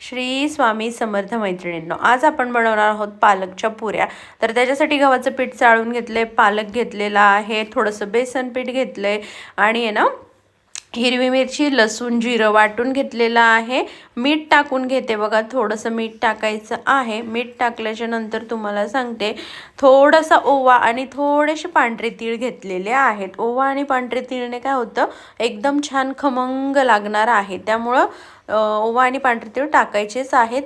श्री स्वामी समर्थ मैत्रिणींनो आज आपण बनवणार आहोत पालकच्या पुऱ्या. तर त्याच्यासाठी गव्हाचं पीठ चाळून घेतलंय पालक घेतलेला आहे थोडंसं बेसन पीठ घेतलंय आणि आहे ना हिरवी मिरची लसूण जिरं वाटून घेतलेलं आहे. मीठ टाकून घेते बघा थोडंसं मीठ टाकायचं आहे. मीठ टाकल्याच्या नंतर तुम्हाला सांगते थोडासा ओवा आणि थोडेसे पांढरे तीळ घेतलेले आहेत. ओवा आणि पांढरे तीळने काय होतं एकदम छान खमंग लागणार आहे. त्यामुळं ओवा आणि पांढरे तीळ टाकायचेच आहेत.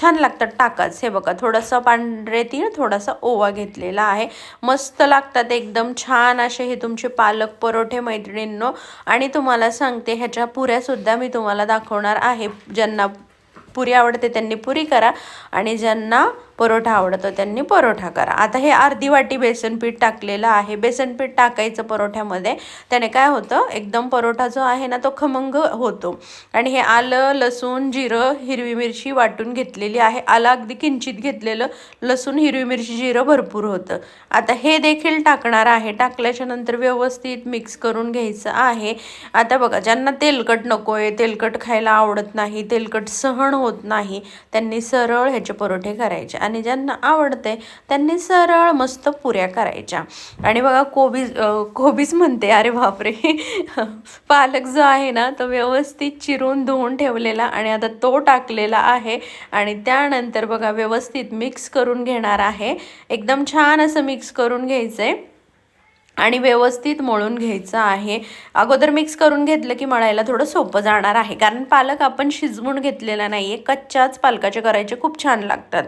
छान लागतात टाकाच हे बघा थोडंसं पांढरे तीळ थोडासा ओवा घेतलेला आहे. मस्त लागतात एकदम छान असे हे तुमचे पालक परोठे मैत्रिणींनो. आणि तुम्हाला सांगते ह्याच्या पुऱ्यासुद्धा मी तुम्हाला दाखवणार आहे. ज्यांना पुरी आवडते त्यांनी पुरी करा. आणि ज्यांना परोठा आवडतो त्यांनी परोठा करा. आता हे अर्धी वाटी बेसन पीठ टाकलेलं आहे. बेसन पीठ टाकायचं परोठ्यामध्ये. त्याने काय होतं एकदम परोठा जो आहे ना तो खमंग होतो. आणि हे आलं लसूण जिरं हिरवी मिरची वाटून घेतलेली आहे. आलं अगदी किंचित घेतलेलं लसूण हिरवी मिरची जिरं भरपूर होतं. आता हे देखील टाकणार आहे. टाकल्याच्या नंतर व्यवस्थित मिक्स करून घ्यायचं आहे. आता बघा ज्यांना तेलकट नको आहे तेलकट खायला आवडत नाही तेलकट सहन होत नाही त्यांनी सरळ ह्याचे परोठे करायचे. आणि ज्यांना आवडते त्यांनी सरळ मस्त पुऱ्या करायच्या. आणि बघा कोबीज कोबीज म्हणते अरे बापरे. पालक जो आहे ना तो व्यवस्थित चिरून धुवून ठेवलेला आणि आता तो टाकलेला आहे. आणि त्यानंतर बघा व्यवस्थित मिक्स करून घेणार आहे. एकदम छान असं मिक्स करून घ्यायचं आहे आणि व्यवस्थित मळून घ्यायचं आहे. अगोदर मिक्स करून घेतलं की मळायला थोडं सोपं जाणार आहे. कारण पालक आपण शिजवून घेतलेला नाही आहे कच्च्याच पालकाचे करायचे खूप छान लागतात.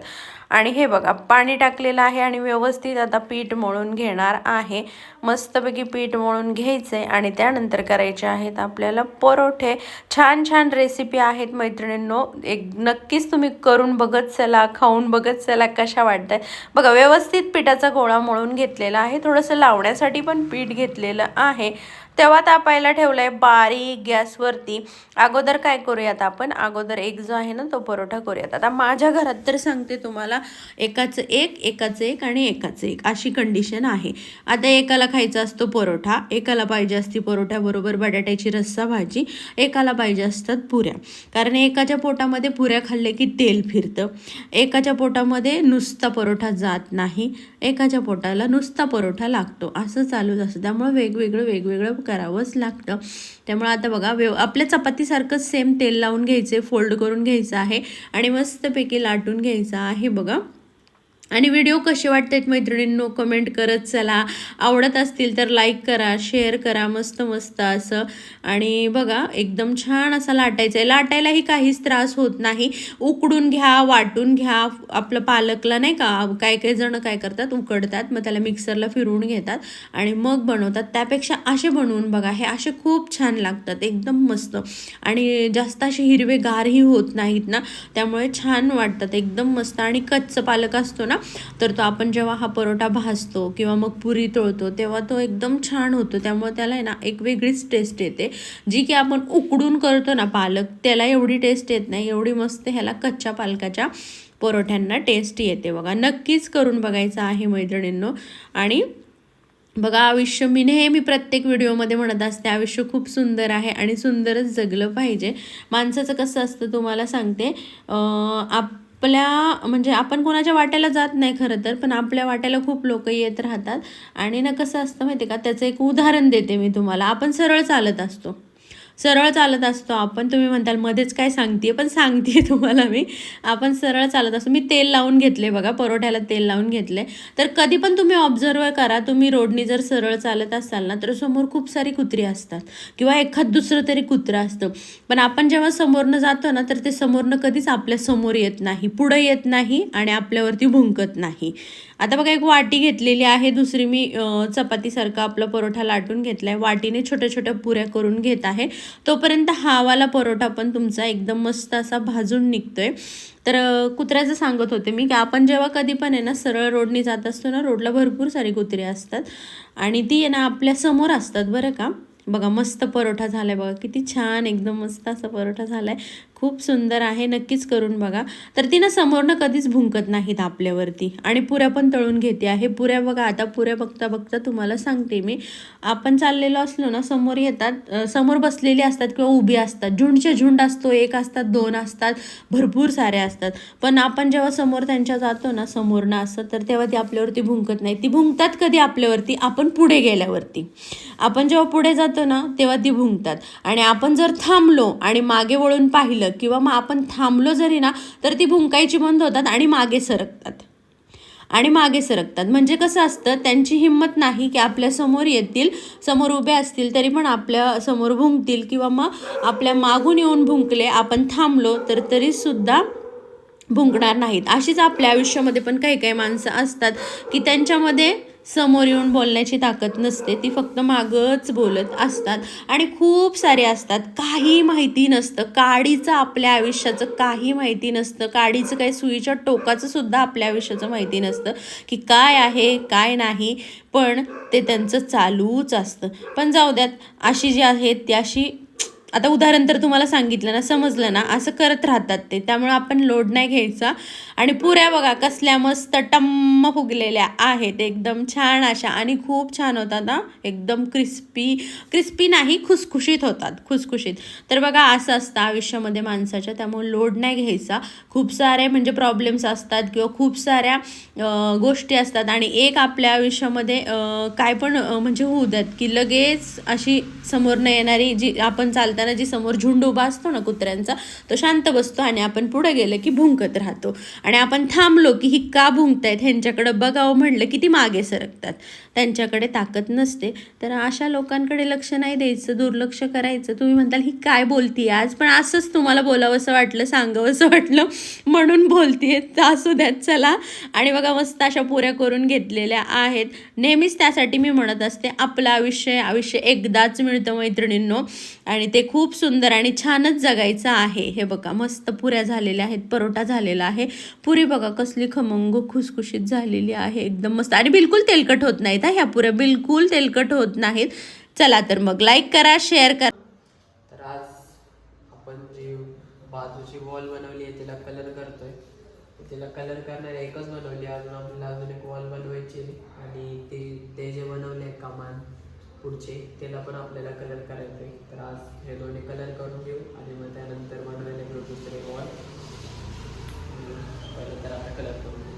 आणि हे बघा पाणी टाकलेलं आहे आणि व्यवस्थित आता पीठ मळून घेणार आहे. मस्तपैकी पीठ मळून घ्यायचं आहे आणि त्यानंतर करायचे आहेत आपल्याला परोठे. छान छान रेसिपी आहेत मैत्रिणींनो. एक नक्कीच तुम्ही करून बघत चला खाऊन बघत चला कशा वाटत बघा व्यवस्थित पिठाचा गोळा मळून घेतलेला आहे. थोडंसं लावण्यासाठी पण पीठ घेतलेलं आहे. तेव्हा तापायला ठेवलं आहे बारीक गॅसवरती अगोदर काय करूयात आपण? अगोदर एक जो आहे ना तो परोठा करूयात. आता माझ्या घरात तर सांगते तुम्हाला एकाचं एक एकाचं एक आणि एकाचं एक अशी कंडिशन आहे. आता एकाला खायचा असतो परोठा एकाला पाहिजे असती परोठ्याबरोबर बटाट्याची रस्सा भाजी एकाला पाहिजे असतात पुऱ्या. कारण एकाच्या पोटामध्ये पुऱ्या खाल्ले की तेल फिरतं. एकाच्या पोटामध्ये नुसता परोठा जात नाही. एकाच्या पोटाला नुसता परोठा लागतो. असं चालूच असतं. त्यामुळे वेगवेगळं वेगवेगळं करावंच लागतं. त्यामुळे आता बघा व्यव आपल्या चपातीसारखंच सेम तेल लावून घ्यायचे फोल्ड करून घ्यायचं आहे आणि मस्तपैकी लाटून घ्यायचं आहे बघा. आणि व्हिडिओ कसे वाटतात मैत्रिणींनो कमेंट करत चला. आवडत असतील तर लाईक करा शेअर करा मस्त मस्त असं. आणि बघा एकदम छान असा लाटायचं आहे. लाटायलाही काहीच त्रास होत नाही. उकडून घ्या वाटून घ्या. आपलं पालकला नाही का काय काही जण काय करतात उकडतात. मग त्याला मिक्सरला फिरवून घेतात आणि मग बनवतात. त्यापेक्षा असे बनवून बघा हे असे खूप छान लागतात. एकदम मस्त. आणि जास्त असे हिरवे गारही होत नाहीत ना. त्यामुळे छान वाटतात. एकदम मस्त. आणि कच्चं पालक असतो ना तर तो आपण जेव्हा हा परोठा भाजतो किंवा मग पुरी तळतो तेव्हा तो एकदम छान होतो. त्यामुळे त्याला आहे ना एक वेगळीच टेस्ट येते. जी की आपण उकडून करतो ना पालक त्याला एवढी टेस्ट येत नाही. एवढी मस्त ह्याला कच्च्या पालकाच्या परोठ्यांना टेस्ट येते बघा. नक्कीच करून बघायचं आहे मैत्रिणींनो. आणि बघा आयुष्य मी नेहमी प्रत्येक व्हिडिओमध्ये म्हणत असते आयुष्य खूप सुंदर आहे आणि सुंदरच जगलं पाहिजे. माणसाचं कसं असतं तुम्हाला सांगते. आप आपल्या म्हणजे आपण कोणाच्या वाट्याला जात नाही खरं तर पण आपल्या वाट्याला खूप लोक येत राहतात. आणि ना कसं असतं माहिती आहे का त्याचं एक उदाहरण देते मी तुम्हाला. आपण सरळ चालत असतो. सरळ चालत असतो आपण. तुम्ही म्हणताल मध्येच काय सांगते पण सांगते तुम्हाला मी. आपण सरळ चालत असतो. मी तेल लावून घेतले बघा परोठ्याला तेल लावून घेतले. तर कधी पण तुम्ही ऑब्झर्व करा तुम्ही रोडनी जर सरळ चालत असाल ना तर समोर खूप सारी कुत्री असतात. किंवा एखाद दुसरं तरी कुत्रं असतं. पण आपण जेव्हा समोरनं जातो ना तर ते समोरनं कधीच आपल्यासमोर येत नाही. पुढं येत नाही आणि आपल्यावरती भुंकत नाही. आता बघा एक वाटी घेतलेली आहे. दुसरी मी चपातीसारखं चपातीसारखा आपला परोठा लाटून घेतला आहे वाटीने छोट्या छोट्या पुऱ्या करून घेत आहे. तोपर्यंत हावाला परोठा पण तुमचा एकदम मस्त असा भाजून निघतोय. तर कुत्र्याचं सांगत होते मी की आपण जेव्हा कधी पण आहे ना सरळ रोडनी जात असतो ना रोडला भरपूर सारी कुत्रे असतात. आणि ती आहे ना आपल्यासमोर असतात बरं का. बघा मस्त परोठा झालाय बघा किती छान एकदम मस्त असा परोठा झालाय. खूप सुंदर आहे नक्कीच करून बघा. तर ती ना समोरनं कधीच भुंकत नाहीत आपल्यावरती. आणि पुऱ्या पण तळून घेते आहे. पुऱ्या बघा आता पुऱ्या बघता बघता तुम्हाला सांगते मी. आपण चाललेलो असलो ना समोर येतात समोर बसलेली असतात किंवा उभी असतात. झुंडच्या झुंड असतो एक असतात दोन असतात भरपूर सारे असतात. पण आपण जेव्हा समोर त्यांच्या जातो ना समोरनं असं तर तेव्हा ती आपल्यावरती भुंकत नाही. ती भुंकतात कधी आपल्यावरती? आपण पुढे गेल्यावरती. आपण जेव्हा पुढे जातो ना तेव्हा ती भुंकतात. आणि आपण जर थांबलो आणि मागे वळून पाहिलं किंवा मग आपण थांबलो जरी ना तर ती भुंकायची बंद होतात आणि मागे सरकतात. आणि मागे सरकतात. म्हणजे कसं असतं त्यांची हिंमत नाही की आपल्यासमोर येतील समोर उभे असतील तरी पण आपल्यासमोर भुंकतील किंवा मग आपल्या मागून येऊन भुंकले आपण थांबलो तर तरीसुद्धा भुंकणार नाहीत. अशीच आपल्या आयुष्यामध्ये पण काही काही माणसं असतात की त्यांच्यामध्ये समोर येऊन बोलण्याची ताकद नसते. ती फक्त मागच बोलत असतात आणि खूप सारे असतात. काही माहिती नसतं. काडीचं आपल्या आयुष्याचं काही माहिती नसतं. काडीचं काही सुईच्या टोकाचं सुद्धा आपल्या आयुष्याचं माहिती नसतं की काय आहे काय नाही. पण ते त्यांचं चालूच असतं. पण जाऊ द्यात अशी जी आहेत ती अशी आता उदाहरण तर तुम्हाला सांगितलं ना समजलं ना असं करत राहतात ते. त्यामुळे आपण लोड नाही घ्यायचा. आणि पुऱ्या बघा कसल्या मस्त टम्म फुगलेल्या आहेत. एकदम छान अशा आणि खूप छान होतात ना एकदम क्रिस्पी क्रिस्पी नाही खुसखुशीत होतात खुसखुशीत. तर बघा असं असतं आयुष्यामध्ये माणसाच्या त्यामुळे लोड नाही घ्यायचा. खूप सारे म्हणजे प्रॉब्लेम्स असतात किंवा खूप साऱ्या गोष्टी असतात. आणि एक आपल्या आयुष्यामध्ये काय पण म्हणजे होऊ द्यात की लगेच अशी समोरनं येणारी जी आपण चालताना जी समोर झुंड उभा असतो ना कुत्र्यांचा तो शांत बसतो आणि आपण पुढे गेलं की भुंकत राहतो. आणि आपण थांबलो की ही का भुंकतायत ह्यांच्याकडे बघावं म्हणलं की ती मागे सरकतात. त्यांच्याकडे ताकद नसते. तर अशा लोकांकडे लक्ष नाही द्यायचं दुर्लक्ष करायचं. तुम्ही म्हणताल ही काय बोलती आज? पण असंच तुम्हाला बोलावंसं वाटलं सांगावंसं वाटलं. म्हणून बोलते आहे असू द्यात चला. आणि बघा मस्त अशा पुऱ्या करून घेतलेल्या आहेत. नेहमीच त्यासाठी मी म्हणत असते आपलं आयुष्य आयुष्य एकदाच मिळतं मैत्रिणींनो. आणि ते खूप सुंदर आणि छानच जगायचं आहे. हे बघा मस्त पुऱ्या झालेल्या आहेत. परोटा झालेला आहे. पुरी बघा कसली खमंग खुसखुशीत झालेली आहे. एकदम मस्त. आणि बिलकुल तेलकट होत नाहीत ह्या पुऱ्या बिलकुल तेलकट होत नाहीत. चला तर मग लाईक करा शेअर करा. तर आज आपण जी बाजूची वॉल बनवली आहे तिला कलर करतोय. तिला कलर करणार एकच बनवली अजून आपल्याला अजून एक वॉल बनवायची आणि ते ते जे बनवले कमान पुढचे त्याला पण आपल्याला कलर करायचं आहे तर आज हे दोन्ही कलर करून घेऊ आणि मग त्यानंतर बनवायला घेऊ दुसरे वॉल पहिलं तर आता कलर करू